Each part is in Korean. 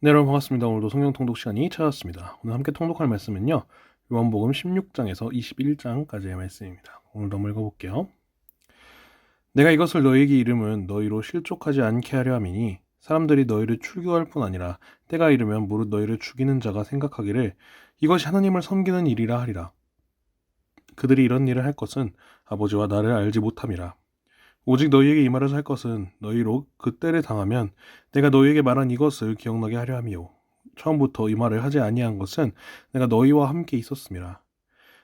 네, 여러분 반갑습니다. 오늘도 성경 통독 시간이 찾아왔습니다. 오늘 함께 통독할 말씀은요. 요한복음 16장에서 21장까지의 말씀입니다. 오늘도 한번 읽어볼게요. 내가 이것을 너희에게 이름은 너희로 실족하지 않게 하려 함이니 사람들이 너희를 출교할 뿐 아니라 때가 이르면 무릇 너희를 죽이는 자가 생각하기를 이것이 하나님을 섬기는 일이라 하리라. 그들이 이런 일을 할 것은 아버지와 나를 알지 못함이라. 오직 너희에게 이 말을 할 것은 너희로 그 때를 당하면 내가 너희에게 말한 이것을 기억나게 하려 함이요. 처음부터 이 말을 하지 아니한 것은 내가 너희와 함께 있었음이라.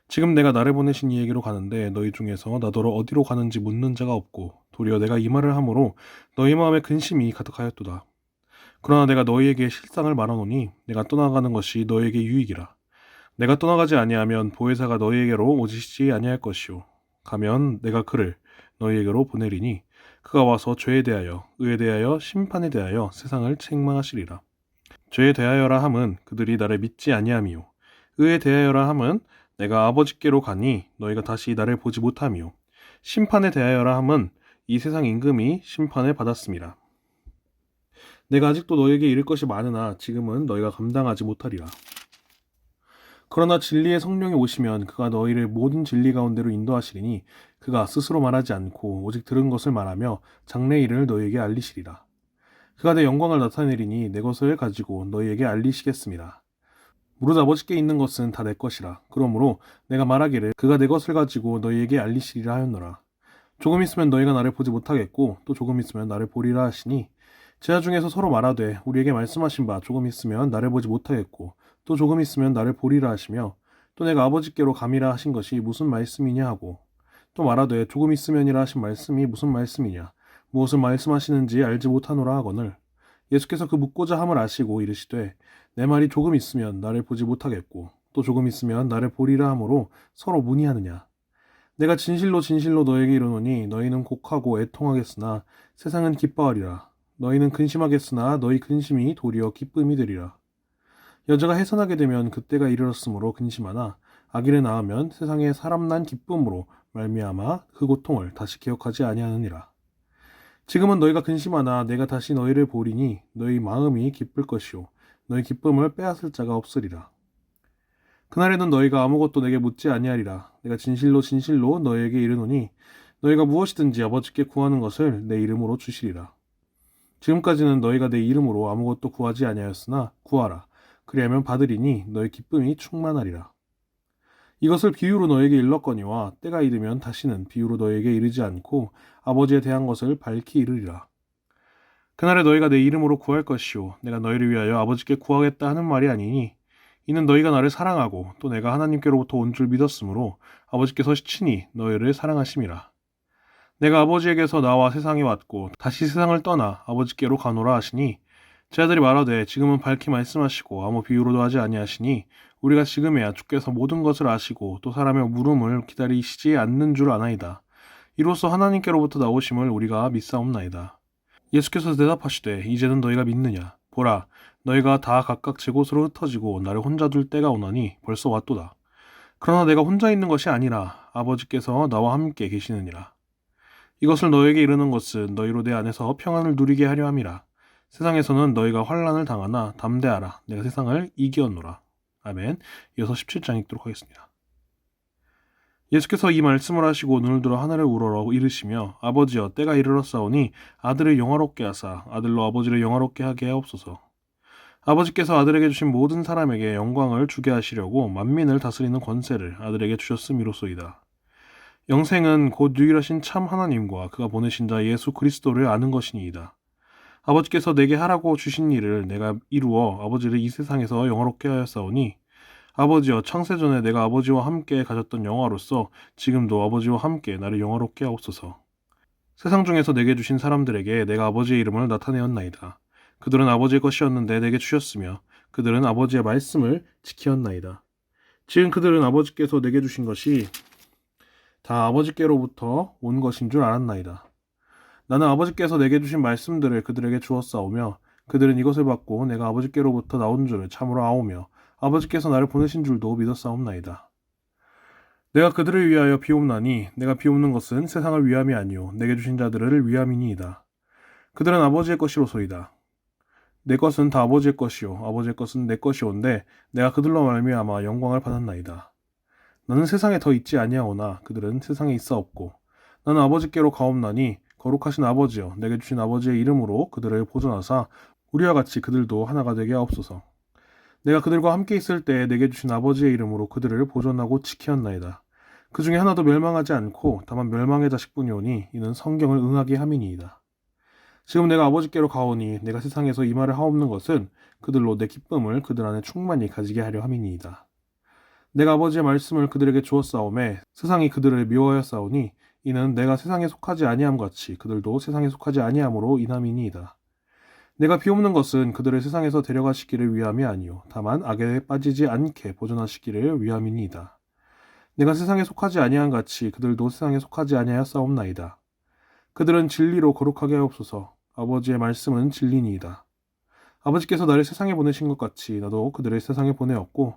지금 내가 나를 보내신 이에게로 가는데 너희 중에서 나더러 어디로 가는지 묻는 자가 없고 도리어 내가 이 말을 함으로 너희 마음에 근심이 가득하였도다. 그러나 내가 너희에게 실상을 말하노니 내가 떠나가는 것이 너희에게 유익이라. 내가 떠나가지 아니하면 보혜사가 너희에게로 오지시 아니할 것이요. 가면 내가 그를 너희에게로 보내리니 그가 와서 죄에 대하여 의에 대하여 심판에 대하여 세상을 책망하시리라. 죄에 대하여라 함은 그들이 나를 믿지 아니함이요 의에 대하여라 함은 내가 아버지께로 가니 너희가 다시 나를 보지 못함이요 심판에 대하여라 함은 이 세상 임금이 심판을 받았습니다. 내가 아직도 너희에게 이를 것이 많으나 지금은 너희가 감당하지 못하리라. 그러나 진리의 성령이 오시면 그가 너희를 모든 진리 가운데로 인도하시리니 그가 스스로 말하지 않고 오직 들은 것을 말하며 장래 일을 너희에게 알리시리라. 그가 내 영광을 나타내리니 내 것을 가지고 너희에게 알리시겠습니다. 무릇 아버지께 있는 것은 다 내 것이라. 그러므로 내가 말하기를 그가 내 것을 가지고 너희에게 알리시리라 하였노라. 조금 있으면 너희가 나를 보지 못하겠고 또 조금 있으면 나를 보리라 하시니 제자 중에서 서로 말하되 우리에게 말씀하신 바 조금 있으면 나를 보지 못하겠고 또 조금 있으면 나를 보리라 하시며 또 내가 아버지께로 감이라 하신 것이 무슨 말씀이냐 하고 또 말하되 조금 있으면이라 하신 말씀이 무슨 말씀이냐? 무엇을 말씀하시는지 알지 못하노라 하거늘 예수께서 그 묻고자 함을 아시고 이르시되 내 말이 조금 있으면 나를 보지 못하겠고 또 조금 있으면 나를 보리라 하므로 서로 문의하느냐? 내가 진실로 진실로 너에게 이르노니 너희는 곡하고 애통하겠으나 세상은 기뻐하리라. 너희는 근심하겠으나 너희 근심이 도리어 기쁨이 되리라. 여자가 해산하게 되면 그때가 이르렀으므로 근심하나 아기를 낳으면 세상에 사람 난 기쁨으로 말미암아 그 고통을 다시 기억하지 아니하느니라. 지금은 너희가 근심하나 내가 다시 너희를 보리니 너희 마음이 기쁠 것이요 너희 기쁨을 빼앗을 자가 없으리라. 그날에는 너희가 아무것도 내게 묻지 아니하리라. 내가 진실로 진실로 너희에게 이르노니 너희가 무엇이든지 아버지께 구하는 것을 내 이름으로 주시리라. 지금까지는 너희가 내 이름으로 아무것도 구하지 아니하였으나 구하라. 그리하면 받으리니 너희 기쁨이 충만하리라. 이것을 비유로 너에게 일렀거니와 때가 이르면 다시는 비유로 너에게 이르지 않고 아버지에 대한 것을 밝히 이르리라. 그날에 너희가 내 이름으로 구할 것이요 내가 너희를 위하여 아버지께 구하겠다 하는 말이 아니니 이는 너희가 나를 사랑하고 또 내가 하나님께로부터 온 줄 믿었으므로 아버지께서 친히 너희를 사랑하심이라. 내가 아버지에게서 나와 세상에 왔고 다시 세상을 떠나 아버지께로 가노라 하시니 제자들이 말하되 지금은 밝히 말씀하시고 아무 비유로도 하지 아니하시니 우리가 지금에야 주께서 모든 것을 아시고 또 사람의 물음을 기다리시지 않는 줄 아나이다. 이로써 하나님께로부터 나오심을 우리가 믿사옵나이다. 예수께서 대답하시되 이제는 너희가 믿느냐 보라 너희가 다 각각 제 곳으로 흩어지고 나를 혼자 둘 때가 오나니 벌써 왔도다. 그러나 내가 혼자 있는 것이 아니라 아버지께서 나와 함께 계시느니라. 이것을 너에게 이르는 것은 너희로 내 안에서 평안을 누리게 하려 함이라. 세상에서는 너희가 환란을 당하나 담대하라. 내가 세상을 이기었노라. 아멘. 이어서 17장 읽도록 하겠습니다. 예수께서 이 말씀을 하시고 눈을 들어 하늘을 우러러 이르시며 아버지여 때가 이르렀사오니 아들을 영화롭게 하사 아들로 아버지를 영화롭게 하게 하옵소서. 아버지께서 아들에게 주신 모든 사람에게 영광을 주게 하시려고 만민을 다스리는 권세를 아들에게 주셨음이로소이다. 영생은 곧 유일하신 참 하나님과 그가 보내신 자 예수 그리스도를 아는 것이니이다. 아버지께서 내게 하라고 주신 일을 내가 이루어 아버지를 이 세상에서 영화롭게 하였사오니 아버지여 창세전에 내가 아버지와 함께 가졌던 영화로서 지금도 아버지와 함께 나를 영화롭게 하옵소서. 세상 중에서 내게 주신 사람들에게 내가 아버지의 이름을 나타내었나이다. 그들은 아버지의 것이었는데 내게 주셨으며 그들은 아버지의 말씀을 지키었나이다. 지금 그들은 아버지께서 내게 주신 것이 다 아버지께로부터 온 것인 줄 알았나이다. 나는 아버지께서 내게 주신 말씀들을 그들에게 주었사오며 그들은 이것을 받고 내가 아버지께로부터 나온 줄을 참으로 아오며 아버지께서 나를 보내신 줄도 믿었사옵나이다. 내가 그들을 위하여 비옵나니 내가 비옵는 것은 세상을 위함이 아니요 내게 주신 자들을 위함이니이다. 그들은 아버지의 것이로소이다. 내 것은 다 아버지의 것이요 아버지의 것은 내 것이온데 내가 그들로 말미암아 영광을 받았나이다. 나는 세상에 더 있지 아니하오나 그들은 세상에 있어 없고 나는 아버지께로 가옵나니 거룩하신 아버지여 내게 주신 아버지의 이름으로 그들을 보존하사 우리와 같이 그들도 하나가 되게 하옵소서. 내가 그들과 함께 있을 때 내게 주신 아버지의 이름으로 그들을 보존하고 지키었나이다. 그 중에 하나도 멸망하지 않고 다만 멸망의 자식뿐이오니 이는 성경을 응하게 함이니이다. 지금 내가 아버지께로 가오니 내가 세상에서 이 말을 하옵는 것은 그들로 내 기쁨을 그들 안에 충만히 가지게 하려 함이니이다. 내가 아버지의 말씀을 그들에게 주었사오매 세상이 그들을 미워하였사오니 이는 내가 세상에 속하지 아니함 같이 그들도 세상에 속하지 아니함으로 인함이니이다. 내가 비옵는 것은 그들을 세상에서 데려가시기를 위함이 아니요 다만 악에 빠지지 않게 보존하시기를 위함이니이다. 내가 세상에 속하지 아니함 같이 그들도 세상에 속하지 아니하였사옵나이다. 그들은 진리로 거룩하게 하옵소서. 아버지의 말씀은 진리니이다. 아버지께서 나를 세상에 보내신 것 같이 나도 그들을 세상에 보내었고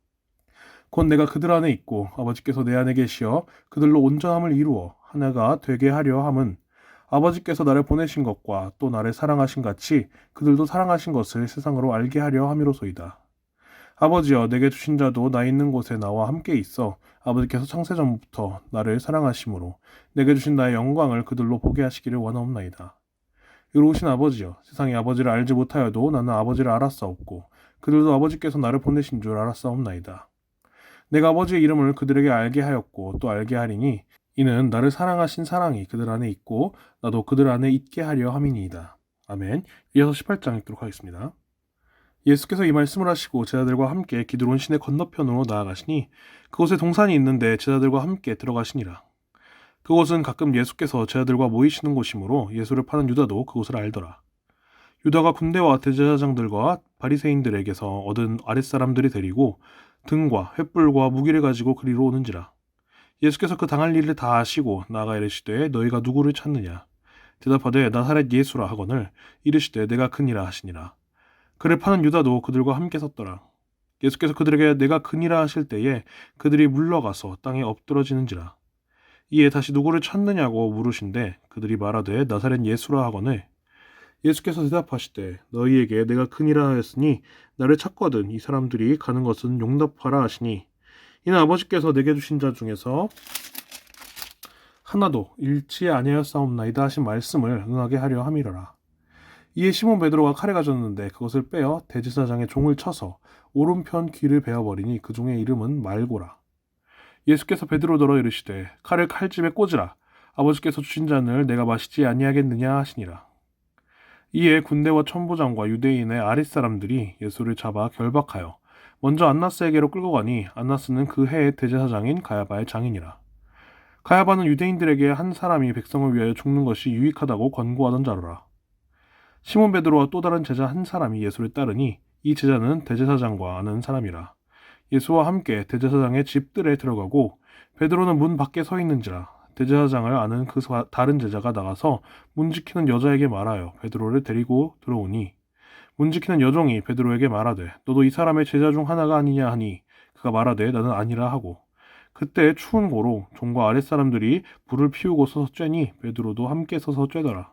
곧 내가 그들 안에 있고 아버지께서 내 안에 계시어 그들로 온전함을 이루어 하나가 되게 하려 함은 아버지께서 나를 보내신 것과 또 나를 사랑하신 같이 그들도 사랑하신 것을 세상으로 알게 하려 함이로소이다. 아버지여 내게 주신 자도 나 있는 곳에 나와 함께 있어 아버지께서 창세 전부터 나를 사랑하심으로 내게 주신 나의 영광을 그들로 보게 하시기를 원하옵나이다. 의로우신 아버지여 세상이 아버지를 알지 못하여도 나는 아버지를 알았사옵고 그들도 아버지께서 나를 보내신 줄 알았사옵나이다. 내가 아버지의 이름을 그들에게 알게 하였고 또 알게 하리니 이는 나를 사랑하신 사랑이 그들 안에 있고 나도 그들 안에 있게 하려 함이니이다. 아멘. 이어서 18장 읽도록 하겠습니다. 예수께서 이 말씀을 하시고 제자들과 함께 기드론 시내 건너편으로 나아가시니 그곳에 동산이 있는데 제자들과 함께 들어가시니라. 그곳은 가끔 예수께서 제자들과 모이시는 곳이므로 예수를 파는 유다도 그곳을 알더라. 유다가 군대와 대제사장들과 바리새인들에게서 얻은 아랫사람들이 데리고 등과 횃불과 무기를 가지고 그리로 오는지라. 예수께서 그 당할 일을 다 아시고 나가 이르시되 너희가 누구를 찾느냐 대답하되 나사렛 예수라 하거늘 이르시되 내가 크니라 하시니라. 그를 파는 유다도 그들과 함께 섰더라. 예수께서 그들에게 내가 크니라 하실 때에 그들이 물러가서 땅에 엎드러지는지라. 이에 다시 누구를 찾느냐고 물으신데 그들이 말하되 나사렛 예수라 하거늘 예수께서 대답하시되 너희에게 내가 크니라 하였으니 나를 찾거든 이 사람들이 가는 것은 용납하라 하시니 이는 아버지께서 내게 주신 자 중에서 하나도 잃지 아니하였사옵나이다 하신 말씀을 응하게 하려 함이로라. 이에 시몬 베드로가 칼을 가졌는데 그것을 빼어 대제사장의 종을 쳐서 오른편 귀를 베어버리니 그 종의 이름은 말고라. 예수께서 베드로더러 이르시되 칼을 칼집에 꽂으라. 아버지께서 주신 잔을 내가 마시지 아니하겠느냐 하시니라. 이에 군대와 천부장과 유대인의 아랫사람들이 예수를 잡아 결박하여 먼저 안나스에게로 끌고 가니 안나스는 그 해의 대제사장인 가야바의 장인이라. 가야바는 유대인들에게 한 사람이 백성을 위하여 죽는 것이 유익하다고 권고하던 자로라. 시몬 베드로와 또 다른 제자 한 사람이 예수를 따르니 이 제자는 대제사장과 아는 사람이라. 예수와 함께 대제사장의 집들에 들어가고 베드로는 문 밖에 서 있는지라 대제사장을 아는 그 다른 제자가 나가서 문 지키는 여자에게 말하여 베드로를 데리고 들어오니 문 지키는 여종이 베드로에게 말하되 너도 이 사람의 제자 중 하나가 아니냐 하니 그가 말하되 나는 아니라 하고 그때 추운 고로 종과 아랫사람들이 불을 피우고 서서 쬐니 베드로도 함께 서서 쬐더라.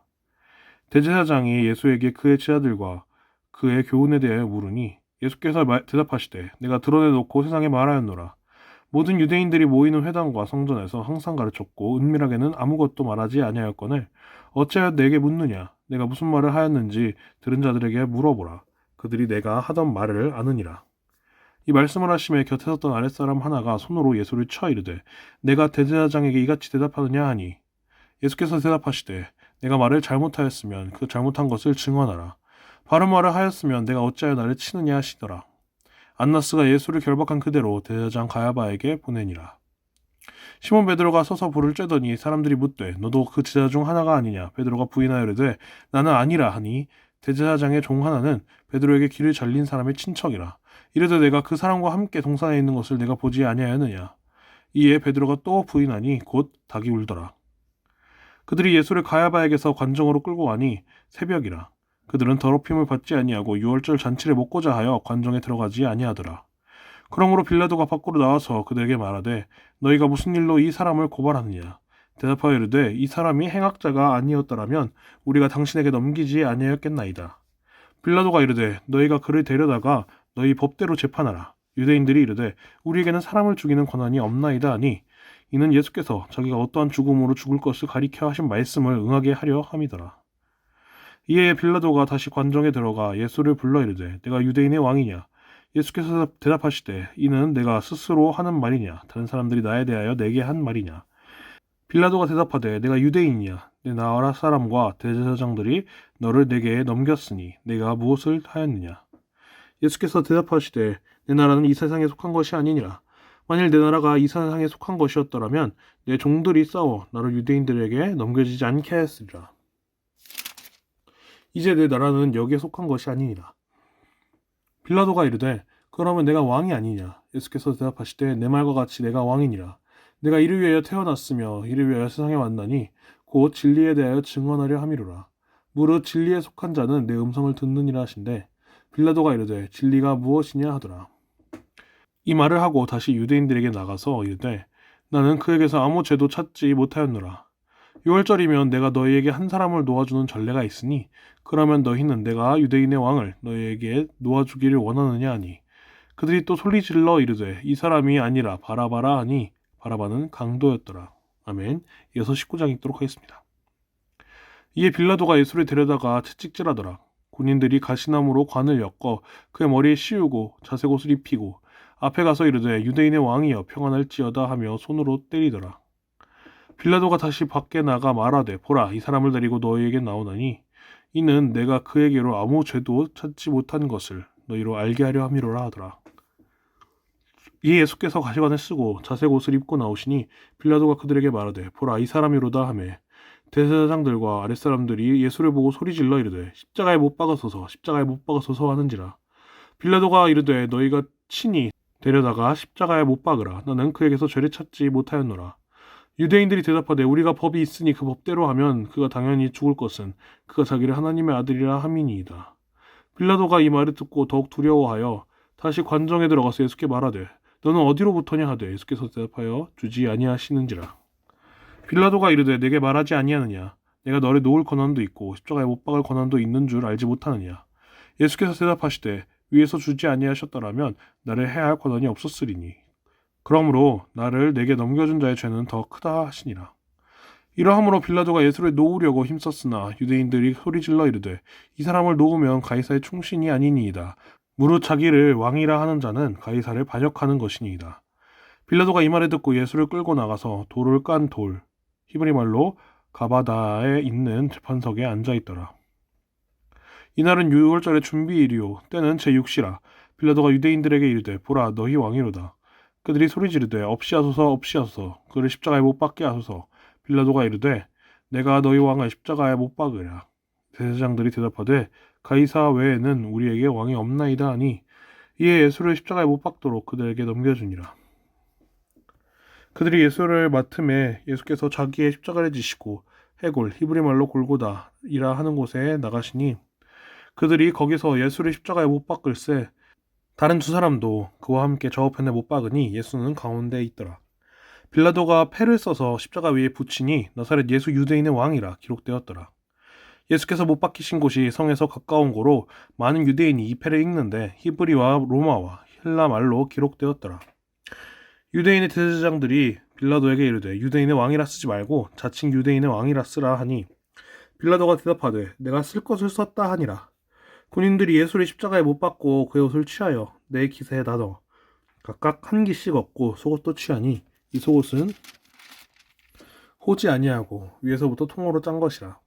대제사장이 예수에게 그의 제자들과 그의 교훈에 대해 물으니 예수께서 대답하시되 내가 드러내놓고 세상에 말하였노라 모든 유대인들이 모이는 회당과 성전에서 항상 가르쳤고 은밀하게는 아무것도 말하지 아니하였거늘 어찌하여 내게 묻느냐? 내가 무슨 말을 하였는지 들은 자들에게 물어보라. 그들이 내가 하던 말을 아느니라. 이 말씀을 하심에 곁에 섰던 아랫사람 하나가 손으로 예수를 쳐 이르되 내가 대제사장에게 이같이 대답하느냐 하니? 예수께서 대답하시되 내가 말을 잘못하였으면 그 잘못한 것을 증언하라. 바른 말을 하였으면 내가 어찌하여 나를 치느냐 하시더라 안나스가 예수를 결박한 그대로 대제사장 가야바에게 보내니라. 시몬 베드로가 서서 불을 쬐더니 사람들이 묻되 너도 그 제자 중 하나가 아니냐? 베드로가 부인하여 이르되 나는 아니라 하니 대제사장의 종 하나는 베드로에게 길을 잘린 사람의 친척이라. 이르되 내가 그 사람과 함께 동산에 있는 것을 내가 보지 아니하였느냐? 이에 베드로가 또 부인하니 곧 닭이 울더라. 그들이 예수를 가야바에게서 관정으로 끌고 가니 새벽이라 그들은 더럽힘을 받지 아니하고 유월절 잔치를 먹고자 하여 관정에 들어가지 아니하더라. 그러므로 빌라도가 밖으로 나와서 그들에게 말하되 너희가 무슨 일로 이 사람을 고발하느냐? 대답하여 이르되 이 사람이 행악자가 아니었더라면 우리가 당신에게 넘기지 아니하였겠나이다. 빌라도가 이르되 너희가 그를 데려다가 너희 법대로 재판하라. 유대인들이 이르되 우리에게는 사람을 죽이는 권한이 없나이다 하니 이는 예수께서 자기가 어떠한 죽음으로 죽을 것을 가리켜 하신 말씀을 응하게 하려 함이더라 이에 빌라도가 다시 관정에 들어가 예수를 불러 이르되 내가 유대인의 왕이냐? 예수께서 대답하시되 이는 내가 스스로 하는 말이냐? 다른 사람들이 나에 대하여 내게 한 말이냐? 빌라도가 대답하되 내가 유대인이냐 내 나라 사람과 대제사장들이 너를 내게 넘겼으니 내가 무엇을 하였느냐? 예수께서 대답하시되 내 나라는 이 세상에 속한 것이 아니니라. 만일 내 나라가 이 세상에 속한 것이었더라면 내 종들이 싸워 나를 유대인들에게 넘겨지지 않게 하였으리라 이제 내 나라는 여기에 속한 것이 아니니라. 빌라도가 이르되 그러면 내가 왕이 아니냐? 예수께서 대답하시되 내 말과 같이 내가 왕이니라. 내가 이를 위하여 태어났으며 이를 위하여 세상에 왔나니 곧 진리에 대하여 증언하려 함이로라. 무릇 진리에 속한 자는 내 음성을 듣느니라 하신데 빌라도가 이르되 진리가 무엇이냐 하더라. 이 말을 하고 다시 유대인들에게 나가서 이르되 나는 그에게서 아무 죄도 찾지 못하였노라 유월절이면 내가 너희에게 한 사람을 놓아주는 전례가 있으니 그러면 너희는 내가 유대인의 왕을 너희에게 놓아주기를 원하느냐 하니 그들이 또 소리질러 이르되 이 사람이 아니라 바라바라 하니 바라바는 강도였더라. 아멘. 이어서 19장 읽도록 하겠습니다. 이에 빌라도가 예수를 데려다가 채찍질하더라. 군인들이 가시나무로 관을 엮어 그의 머리에 씌우고 자색 옷을 입히고 앞에 가서 이르되 유대인의 왕이여 평안할지어다 하며 손으로 때리더라. 빌라도가 다시 밖에 나가 말하되 보라 이 사람을 데리고 너희에게 나오나니 이는 내가 그에게로 아무 죄도 찾지 못한 것을 너희로 알게 하려 함이로라 하더라. 이에 예수께서 가시관을 쓰고 자색 옷을 입고 나오시니 빌라도가 그들에게 말하되 보라 이 사람이로다 하매 대제사장들과 아랫사람들이 예수를 보고 소리질러 이르되 십자가에 못 박아서서 십자가에 못 박아서서 하는지라. 빌라도가 이르되 너희가 친히 데려다가 십자가에 못 박으라. 나는 그에게서 죄를 찾지 못하였노라 유대인들이 대답하되 우리가 법이 있으니 그 법대로 하면 그가 당연히 죽을 것은 그가 자기를 하나님의 아들이라 함이니이다. 빌라도가 이 말을 듣고 더욱 두려워하여 다시 관정에 들어가서 예수께 말하되 너는 어디로부터냐 하되 예수께서 대답하여 주지 아니하시는지라. 빌라도가 이르되 내게 말하지 아니하느냐? 내가 너를 놓을 권한도 있고 십자가에 못 박을 권한도 있는 줄 알지 못하느냐? 예수께서 대답하시되 위에서 주지 아니하셨더라면 나를 해야 할 권한이 없었으리니 그러므로 나를 내게 넘겨준 자의 죄는 더 크다 하시니라 이러함으로 빌라도가 예수를 놓으려고 힘썼으나 유대인들이 소리질러 이르되 이 사람을 놓으면 가이사의 충신이 아니니이다 무릇 자기를 왕이라 하는 자는 가이사를 반역하는 것이니이다. 빌라도가 이 말을 듣고 예수를 끌고 나가서 돌을 깐 돌, 히브리 말로 가바다에 있는 재판석에 앉아 있더라. 이날은 유월절의 준비일이요 때는 제6시라 빌라도가 유대인들에게 이르되 보라 너희 왕이로다. 그들이 소리 지르되 없이 하소서 없이 하소서 그를 십자가에 못 박게 하소서 빌라도가 이르되 내가 너희 왕을 십자가에 못 박으랴. 대제사장들이 대답하되 가이사 외에는 우리에게 왕이 없나이다 하니 이에 예수를 십자가에 못 박도록 그들에게 넘겨주니라. 그들이 예수를 맡음에 예수께서 자기의 십자가를 지시고 해골 히브리 말로 골고다이라 하는 곳에 나가시니 그들이 거기서 예수를 십자가에 못 박을세 다른 두 사람도 그와 함께 저편에 못 박으니 예수는 가운데 있더라. 빌라도가 패를 써서 십자가 위에 붙이니 나사렛 예수 유대인의 왕이라 기록되었더라. 예수께서 못 박히신 곳이 성에서 가까운 고로 많은 유대인이 이 패를 읽는데 히브리와 로마와 헬라 말로 기록되었더라. 유대인의 대제사장들이 빌라도에게 이르되 유대인의 왕이라 쓰지 말고 자칭 유대인의 왕이라 쓰라 하니 빌라도가 대답하되 내가 쓸 것을 썼다 하니라. 군인들이 예수를 십자가에 못 박고 그의 옷을 취하여 내 기세에 닫어 각각 한 기씩 얻고 속옷도 취하니 이 속옷은 호지 아니하고 위에서부터 통으로 짠 것이라.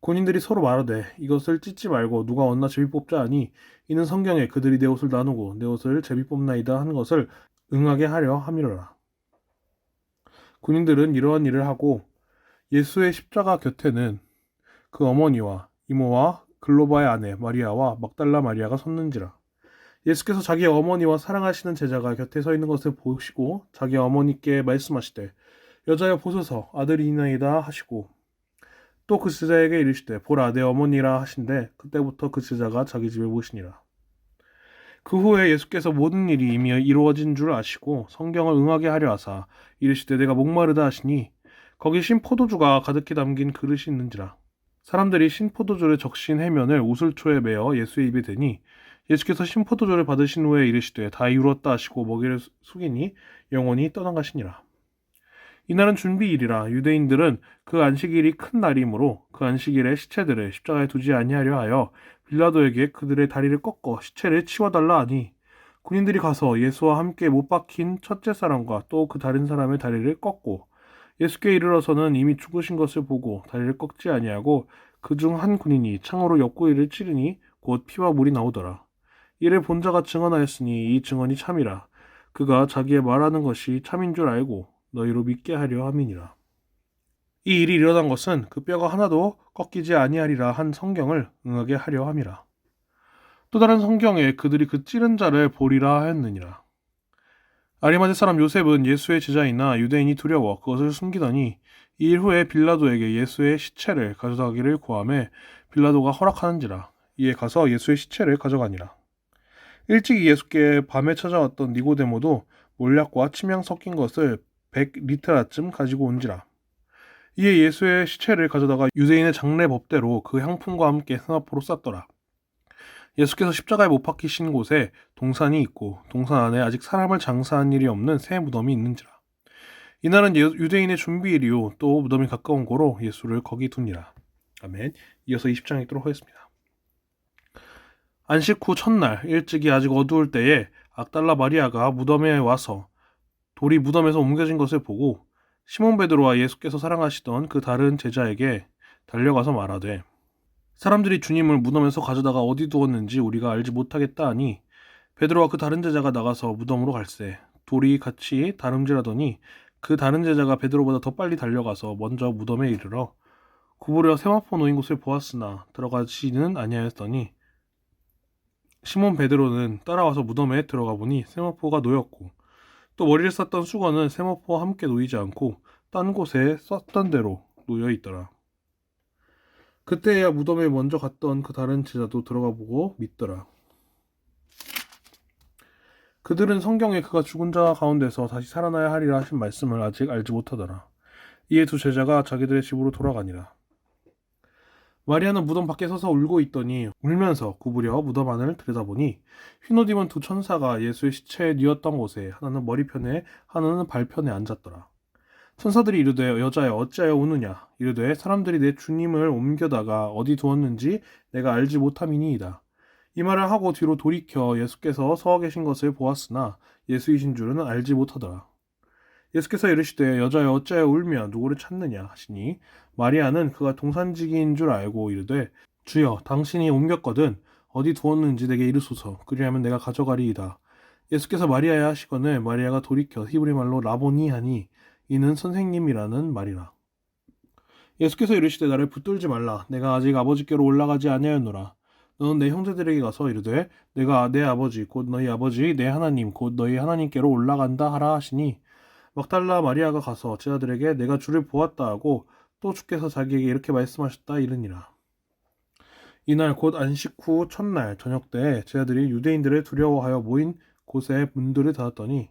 군인들이 서로 말하되 이것을 찢지 말고 누가 얻나 제비 뽑자 하니 이는 성경에 그들이 내 옷을 나누고 내 옷을 제비 뽑나이다 하는 것을 응하게 하려 함이로라. 군인들은 이러한 일을 하고 예수의 십자가 곁에는 그 어머니와 이모와 글로바의 아내 마리아와 막달라 마리아가 섰는지라. 예수께서 자기 어머니와 사랑하시는 제자가 곁에 서 있는 것을 보시고 자기 어머니께 말씀하시되 여자여 보소서 아들이나이다 하시고 또 그 제자에게 이르시되 보라 내 어머니라 하신데 그때부터 그 제자가 자기 집에 모시니라. 그 후에 예수께서 모든 일이 이미 이루어진 줄 아시고 성경을 응하게 하려 하사 이르시되 내가 목마르다 하시니 거기 신 포도주가 가득히 담긴 그릇이 있는지라 사람들이 신 포도주를 적신 해면을 우슬초에 매어 예수의 입에 대니 예수께서 신 포도주를 받으신 후에 이르시되 다 이루었다 하시고 먹이를 숙이니 영원히 떠나가시니라. 이날은 준비일이라 유대인들은 그 안식일이 큰 날이므로 그 안식일에 시체들을 십자가에 두지 아니하려 하여 빌라도에게 그들의 다리를 꺾어 시체를 치워달라 하니 군인들이 가서 예수와 함께 못 박힌 첫째 사람과 또 그 다른 사람의 다리를 꺾고 예수께 이르러서는 이미 죽으신 것을 보고 다리를 꺾지 아니하고 그 중 한 군인이 창으로 옆구리를 찌르니 곧 피와 물이 나오더라. 이를 본 자가 증언하였으니 이 증언이 참이라. 그가 자기의 말하는 것이 참인 줄 알고 너희로 믿게 하려 함이니라. 이 일이 일어난 것은 그 뼈가 하나도 꺾이지 아니하리라 한 성경을 응하게 하려 함이라. 또 다른 성경에 그들이 그 찌른 자를 보리라 하였느니라. 아리마대 사람 요셉은 예수의 제자이나 유대인이 두려워 그것을 숨기더니 이일 후에 빌라도에게 예수의 시체를 가져가기를 구함에 빌라도가 허락하는지라 이에 가서 예수의 시체를 가져가니라. 일찍이 예수께 밤에 찾아왔던 니고데모도 몰약과 침향 섞인 것을 100리터라쯤 가지고 온지라. 이에 예수의 시체를 가져다가 유대인의 장례 법대로 그 향품과 함께 승합으로 쌌더라. 예수께서 십자가에 못 박히신 곳에 동산이 있고 동산 안에 아직 사람을 장사한 일이 없는 새 무덤이 있는지라. 이날은 예- 유대인의 준비일이요 또 무덤이 가까운 고로 예수를 거기 두니라. 아멘. 이어서 20장 읽도록 하겠습니다. 안식 후 첫날 일찍이 아직 어두울 때에 악달라 마리아가 무덤에 와서 돌이 무덤에서 옮겨진 것을 보고 시몬 베드로와 예수께서 사랑하시던 그 다른 제자에게 달려가서 말하되 사람들이 주님을 무덤에서 가져다가 어디 두었는지 우리가 알지 못하겠다 하니 베드로와 그 다른 제자가 나가서 무덤으로 갈새 돌이 같이 다름질하더니 그 다른 제자가 베드로보다 더 빨리 달려가서 먼저 무덤에 이르러 구부려 세마포 놓인 곳을 보았으나 들어가지는 아니하였더니 시몬 베드로는 따라와서 무덤에 들어가 보니 세마포가 놓였고 또 머리를 썼던 수건은 세마포와 함께 놓이지 않고 딴 곳에 썼던 대로 놓여 있더라. 그때야 무덤에 먼저 갔던 그 다른 제자도 들어가 보고 믿더라. 그들은 성경에 그가 죽은 자 가운데서 다시 살아나야 하리라 하신 말씀을 아직 알지 못하더라. 이에 두 제자가 자기들의 집으로 돌아가니라. 마리아는 무덤 밖에 서서 울고 있더니 울면서 구부려 무덤 안을 들여다보니 흰옷 입은 두 천사가 예수의 시체에 뉘었던 곳에 하나는 머리편에 하나는 발편에 앉았더라. 천사들이 이르되 여자여 어찌하여 우느냐 이르되 사람들이 내 주님을 옮겨다가 어디 두었는지 내가 알지 못함이니이다. 이 말을 하고 뒤로 돌이켜 예수께서 서 계신 것을 보았으나 예수이신 줄은 알지 못하더라. 예수께서 이르시되 여자여 어찌하여 울며 누구를 찾느냐 하시니 마리아는 그가 동산지기인 줄 알고 이르되 주여 당신이 옮겼거든 어디 두었는지 내게 이르소서 그리하면 내가 가져가리이다. 예수께서 마리아야 하시거늘 마리아가 돌이켜 히브리 말로 라보니 하니 이는 선생님이라는 말이라. 예수께서 이르시되 나를 붙들지 말라. 내가 아직 아버지께로 올라가지 아니하였노라. 너는 내 형제들에게 가서 이르되 내가 내 아버지 곧 너희 아버지 내 하나님 곧 너희 하나님께로 올라간다 하라 하시니 막달라 마리아가 가서 제자들에게 내가 주를 보았다 하고 또 주께서 자기에게 이렇게 말씀하셨다 이르니라. 이날 곧 안식 후 첫날 저녁 때 제자들이 유대인들을 두려워하여 모인 곳에 문들을 닫았더니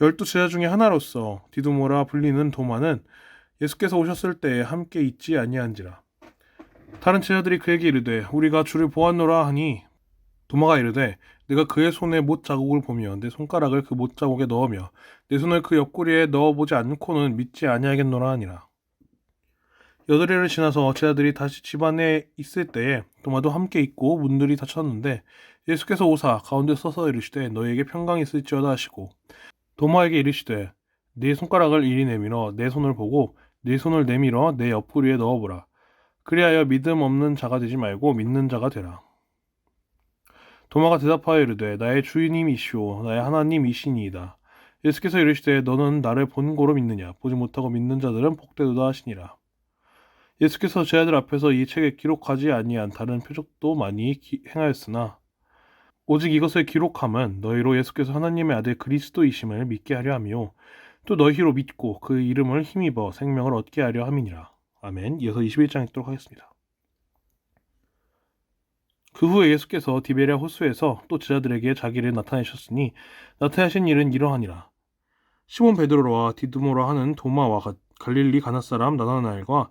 열두 제자 중에 하나로서 디두모라 불리는 도마는 예수께서 오셨을 때에 함께 있지 아니한지라. 다른 제자들이 그에게 이르되 우리가 주를 보았노라 하니 도마가 이르되 내가 그의 손에 못 자국을 보며 내 손가락을 그 못 자국에 넣으며 내 손을 그 옆구리에 넣어보지 않고는 믿지 아니하겠노라 하니라. 여드레를 지나서 제자들이 다시 집안에 있을 때에 도마도 함께 있고 문들이 닫혔는데 예수께서 오사 가운데 서서 이르시되 너희에게 평강이 있을지어다 하시고 도마에게 이르시되 네 손가락을 이리 내밀어 내 손을 보고 네 손을 내밀어 내 옆구리에 넣어보라. 그리하여 믿음 없는 자가 되지 말고 믿는 자가 되라. 도마가 대답하여 이르되 나의 주인님이시오 나의 하나님이시니이다. 예수께서 이르시되 너는 나를 본고로 믿느냐 보지 못하고 믿는 자들은 복되도다 하시니라. 예수께서 제 아들 앞에서 이 책에 기록하지 아니한 다른 표적도 많이 기- 행하였으나 오직 이것을 기록함은 너희로 예수께서 하나님의 아들 그리스도이심을 믿게 하려 함이요 또 너희로 믿고 그 이름을 힘입어 생명을 얻게 하려 함이니라. 아멘. 이어서 21장 읽도록 하겠습니다. 그 후에 예수께서 디베랴 호수에서 또 제자들에게 자기를 나타내셨으니 나타내신 일은 이러하니라. 시몬 베드로와 디두모라 하는 도마와 가- 갈릴리 가나 사람 나나나엘과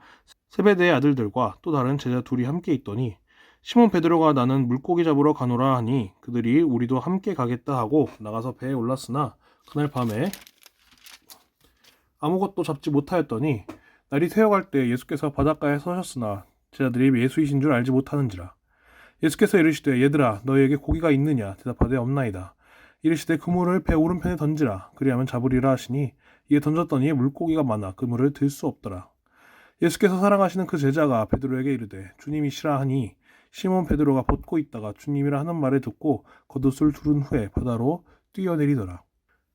세베대의 아들들과 또 다른 제자 둘이 함께 있더니 시몬 베드로가 나는 물고기 잡으러 가노라 하니 그들이 우리도 함께 가겠다 하고 나가서 배에 올랐으나 그날 밤에 아무것도 잡지 못하였더니 날이 새어갈 때 예수께서 바닷가에 서셨으나 제자들이 예수이신 줄 알지 못하는지라. 예수께서 이르시되 얘들아 너희에게 고기가 있느냐? 대답하되 없나이다. 이르시되 그물을 배 오른편에 던지라. 그리하면 잡으리라 하시니 이에 던졌더니 물고기가 많아 그물을 들 수 없더라. 예수께서 사랑하시는 그 제자가 베드로에게 이르되 주님이시라 하니 시몬 베드로가 벗고 있다가 주님이라 하는 말을 듣고 겉옷을 두른 후에 바다로 뛰어내리더라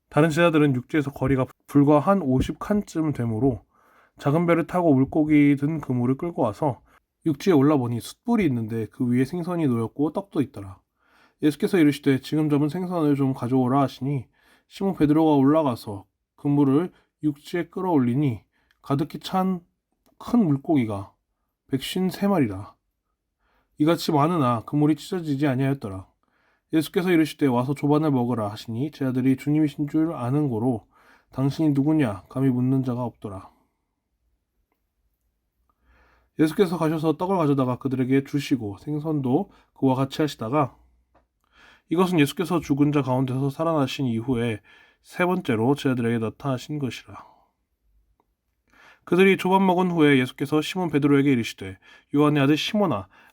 다른 제자들은 육지에서 거리가 불과 한 50칸쯤 되므로 작은 배를 타고 물고기 든 그물을 끌고 와서 육지에 올라보니 숯불이 있는데 그 위에 생선이 놓였고 떡도 있더라. 예수께서 이르시되 지금 잡은 생선을 좀 가져오라 하시니 시몬 베드로가 올라가서 그물을 육지에 끌어올리니 가득히 찬 큰 물고기가 백쉰 세 마리라. 이같이 많으나 그 물이 찢어지지 아니하였더라. 예수께서 이르시되 와서 조반을 먹으라 하시니 제자들이 주님이신 줄 아는 고로 당신이 누구냐 감히 묻는 자가 없더라. 예수께서 가셔서 떡을 가져다가 그들에게 주시고 생선도 그와 같이 하시다가 이것은 예수께서 죽은 자 가운데서 살아나신 이후에 세 번째로 제자들에게 나타나신 것이라. 그들이 조반 먹은 후에 예수께서 시몬 베드로에게 이르시되 요한의 아들 시몬아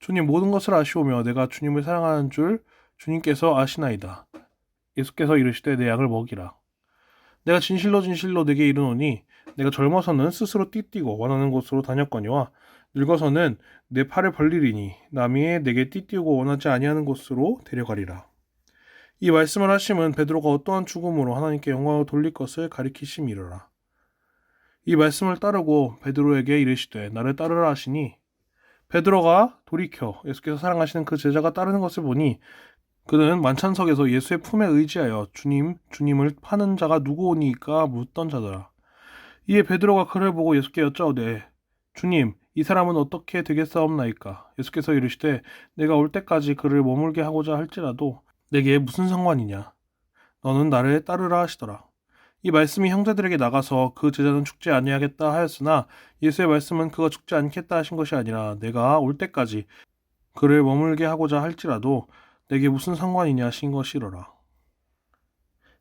주님 모든 것을 아시오며 내가 주님을 사랑하는 줄 주님께서 아시나이다. 예수께서 이르시되 내 양을 먹이라. 내가 진실로 진실로 내게 이르노니 내가 젊어서는 스스로 띠뛰고 원하는 곳으로 다녔거니와 늙어서는 내 팔을 벌리리니 남이 내게 띠뛰고 원하지 아니하는 곳으로 데려가리라. 이 말씀을 하심은 베드로가 어떠한 죽음으로 하나님께 영광을 돌릴 것을 가리키심이로라. 이 말씀을 따르고 베드로에게 이르시되 나를 따르라 하시니 베드로가 돌이켜 예수께서 사랑하시는 그 제자가 따르는 것을 보니 그는 만찬석에서 예수의 품에 의지하여 주님 주님을 파는 자가 누구오니까 묻던 자더라. 이에 베드로가 그를 보고 예수께 여짜오되 주님 이 사람은 어떻게 되겠사옵나이까 예수께서 이르시되 내가 올 때까지 그를 머물게 하고자 할지라도 내게 무슨 상관이냐 너는 나를 따르라 하시더라. 이 말씀이 형제들에게 나가서 그 제자는 죽지 아니하겠다 하였으나 예수의 말씀은 그가 죽지 않겠다 하신 것이 아니라 내가 올 때까지 그를 머물게 하고자 할지라도 내게 무슨 상관이냐 하신 것이로라.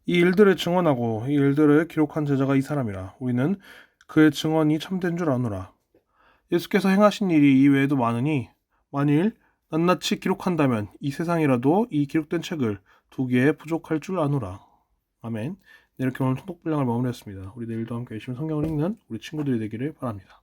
이 일들을 증언하고 이 일들을 기록한 제자가 이 사람이라 우리는 그의 증언이 참된 줄 아노라. 예수께서 행하신 일이 이 외에도 많으니 만일 낱낱이 기록한다면 이 세상이라도 이 기록된 책을 두 개에 부족할 줄 아노라. 아멘. 네, 이렇게 오늘 통독 분량을 마무리했습니다. 우리 내일도 함께 열심히 성경을 읽는 우리 친구들이 되기를 바랍니다.